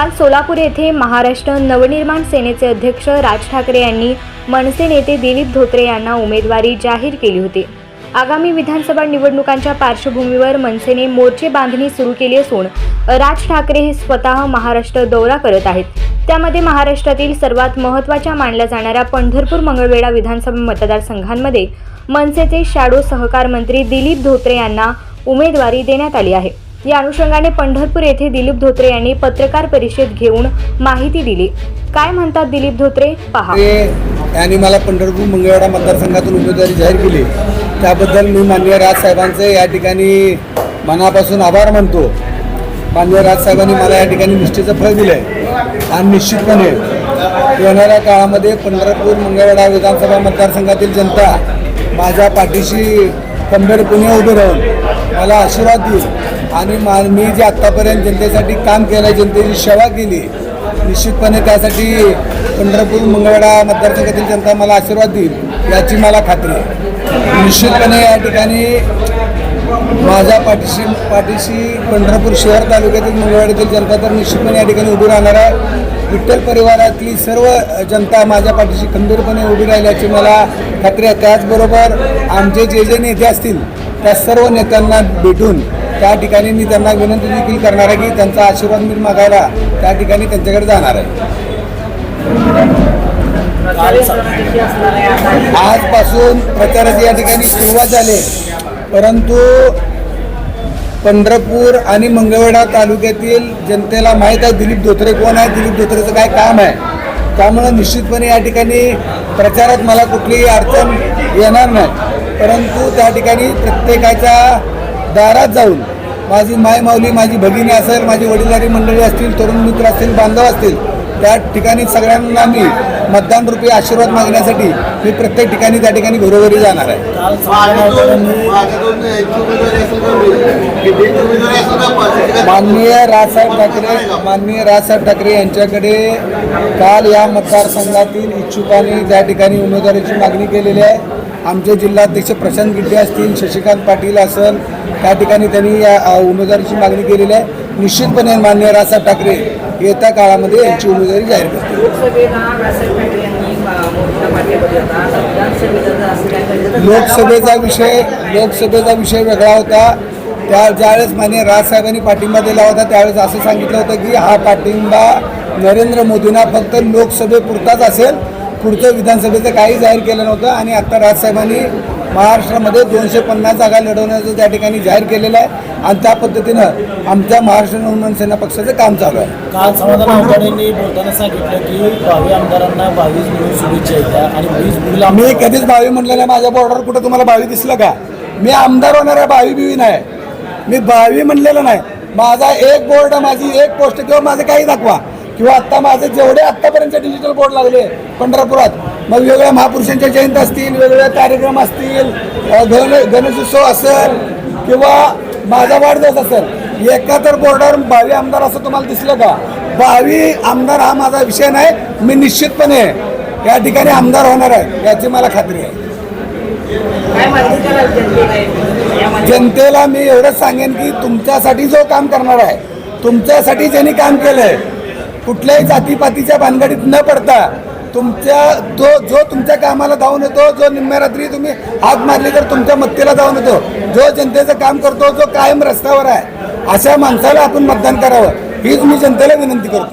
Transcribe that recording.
काल सोलापूर येथे महाराष्ट्र नवनिर्माण सेनेचे अध्यक्ष राज ठाकरे यांनी मनसे नेते दिलीप धोत्रे यांना उमेदवारी जाहीर केली होती. आगामी विधानसभा निवडणुकांच्या पार्श्वभूमीवर मनसेने मोर्चे बांधणी सुरू केली असून राज ठाकरे हे स्वतः महाराष्ट्र दौरा करत आहेत. त्यामध्ये महाराष्ट्रातील सर्वात महत्त्वाच्या मानल्या जाणाऱ्या पंढरपूर मंगळवेढा विधानसभा मतदारसंघांमध्ये मनसेचे शॅडो सहकार मंत्री दिलीप धोत्रे यांना उमेदवारी देण्यात आली आहे. या अनुषंगाने पंढरपूर येथे दिलीप धोत्रे यांनी पत्रकार परिषद घेऊन माहिती दिली. काय म्हणतात दिलीप धोत्रे? पहा. यांनी मला पंढरपूर मंगळवाडा मतदारसंघातून उमेदवारी जाहीर केली. त्याबद्दल मी माननीय राजसाहेबांचे या ठिकाणी मनापासून आभार मानतो. माननीय राजसाहेबांनी मला या ठिकाणी निष्ठेचं फळ दिलं आहे आणि निश्चितपणे येणाऱ्या काळामध्ये पंढरपूर मंगळवाडा विधानसभा मतदारसंघातील जनता माझ्या पाठीशी खंबीरपणे उभे राहून मला आशीर्वाद देईल. आणि मा मी जे आत्तापर्यंत जनतेसाठी काम केलं जनतेची सेवा केली निश्चितपणे त्यासाठी पंढरपूर मंगळवेढा मतदारसंघातील जनता मला आशीर्वाद देईल याची मला खात्री आहे. निश्चितपणे या ठिकाणी माझ्या पाठीशी पाठीशी पंढरपूर शहर तालुक्यातील मंगळवाडीतील जनता तर निश्चितपणे या ठिकाणी उभी राहणार आहे. विठ्ठल परिवारातली सर्व जनता माझ्या पाठीशी खंबीरपणे उभी राहिल्याची मला खात्री आहे. त्याचबरोबर आमचे जे जे नेते असतील त्या सर्व नेत्यांना भेटून त्या ठिकाणी मी त्यांना विनंती देखील करणार आहे की त्यांचा आशीर्वाद मी मागायला त्या ठिकाणी त्यांच्याकडे जाणार आहे. आजपासून प्रचाराची या ठिकाणी सुरुवात झाली. परंतु पंढरपूर आणि मंगळवेढा तालुक्यातील जनतेला माहीत आहे दिलीप धोत्रे कोण आहे दिलीप धोत्रेचं काय काम आहे. त्यामुळं निश्चितपणे या ठिकाणी प्रचारात मला कुठलीही अडचण येणार नाही. परंतु त्या ठिकाणी प्रत्येकाच्या दारात जाऊन माझी मायमाऊली माझी भगिनी असेल माझी वडीलधारी मंडळी असतील तरुण मित्र असतील बांधव असतील त्या ठिकाणी सगळ्यांना मी मतदान रूपी आशीर्वाद मागण्यासाठी मी प्रत्येक ठिकाणी त्या ठिकाणी घरोघरी जाणार आहे. माननीय राजसाहेब ठाकरे माननीय राजसाहेब ठाकरे यांच्याकडे काल या मतदारसंघातील इच्छुकांनी त्या ठिकाणी उमेदवारीची मागणी केलेली आहे. आमचे जिल्हाध्यक्ष प्रशांत गिड्डे असतील शशिकांत पाटील असेल त्या ठिकाणी त्यांनी या उमेदवारीची मागणी केलेली आहे. निश्चितपणे माननीय राजसाहेब ठाकरे येत्या काळामध्ये यांची उमेदवारी जाहीर तर लोकसभेचा विषय लोकसभेचा विषय वेगळा होता. त्या ज्यावेळेस मान्य राजसाहेबांनी पाठिंबा दिला होता त्यावेळेस असं सांगितलं होतं की हा पाठिंबा नरेंद्र मोदींना फक्त लोकसभेपुरताच असेल. पुढचं विधानसभेचं काही जाहीर केलं नव्हतं आणि आत्ता राजसाहेबांनी महाराष्ट्रामध्ये दोनशे पन्नास जागा लढवण्याचं त्या ठिकाणी जाहीर केलेलं आहे. आणि त्या पद्धतीनं आमच्या महाराष्ट्र नवनिर्माण सेना पक्षाचं काम चालू आहे. काल समाधान आवताडेंनी बोलताना सांगितलं की भावी आमदारांना बावीस मिळून शुभेच्छा येत्या आणि वीस मिळून मी कधीच भावी म्हणलेलं आहे माझ्या बॉर्डर कुठं तुम्हाला भावी दिसलं का? मी आमदार होणार आहे भावी बिवी नाही मी भावी म्हणलेलं नाही. माझा एक बोर्ड माझी एक पोस्ट किंवा माझं काही दाखवा. किंवा आत्ता माझे जेवढे आत्तापर्यंत डिजिटल बोर्ड लागले पंढरपुरात मग वेगवेगळ्या महापुरुषांच्या जयंती असतील वेगवेगळे कार्यक्रम असतील गण गणेशोत्सव असेल किंवा माझा वाढदिवस असेल एका तर बोर्डावर भावी आमदार असं तुम्हाला दिसलं का? भावी आमदार हा माझा विषय नाही मी निश्चितपणे या ठिकाणी आमदार होणार आहे याची मला खात्री आहे. जनतेला मी एवढंच सांगेन की तुमच्यासाठी जो काम करणार आहे तुमच्यासाठी ज्यांनी काम केलंय कुठल्याही जातीपातीच्या भानगडीत न पडता तुमच्या जो जो तुमच्या कामाला धावून येतो जो निम्म्या रात्री तुम्ही हात मारली तर तुमच्या मत्तेला धावून येतो. जो जनतेचं काम करतो जो कायम रस्त्यावर आहे अशा माणसाला आपण मतदान करावं. हीच मी जनतेला विनंती करतो.